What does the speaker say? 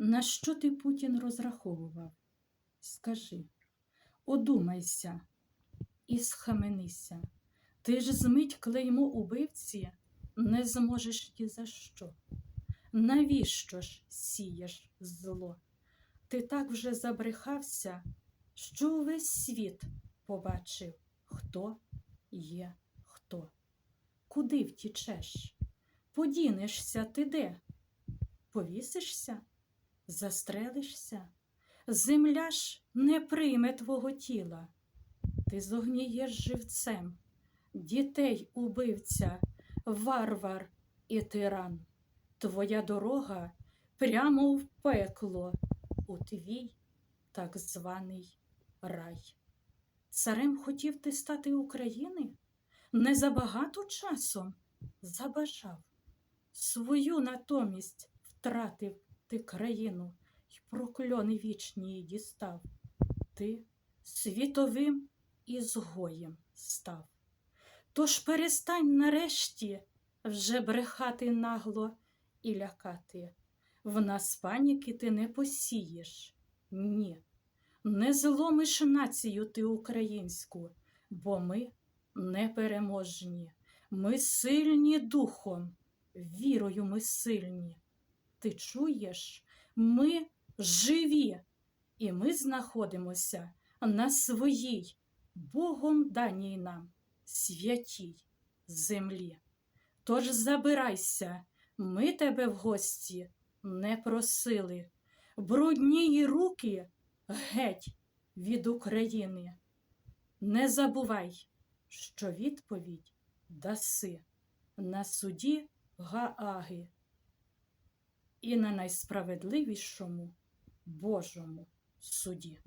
На що ти Путін розраховував? Скажи, одумайся і схаменися. Ти ж змить клеймо убивці не зможеш ні за що. Навіщо ж сієш зло? Ти так вже забрехався, що увесь світ побачив, хто є хто. Куди втічеш? Подінешся ти де? Повісишся? Застрелишся? Земля ж не прийме твого тіла. Ти зогнієш живцем, дітей убивця, варвар і тиран. Твоя дорога прямо в пекло, у твій так званий рай. Царем хотів ти стати України? Не забагато часом забажав. Свою натомість втратив ти країну й прокльони вічні їй дістав. Ти світовим ізгоєм став. Тож перестань нарешті вже брехати нагло і лякати. В нас паніки ти не посієш. Ні, не зломиш націю ти українську, бо ми непереможні. Ми сильні духом, вірою ми сильні. Ти чуєш, ми живі, і ми знаходимося на своїй, Богом даній нам, святій землі. Тож забирайся, ми тебе в гості не просили. Брудні руки геть від України. Не забувай, що відповідь даси на суді Гааги і на найсправедливішому Божому суді.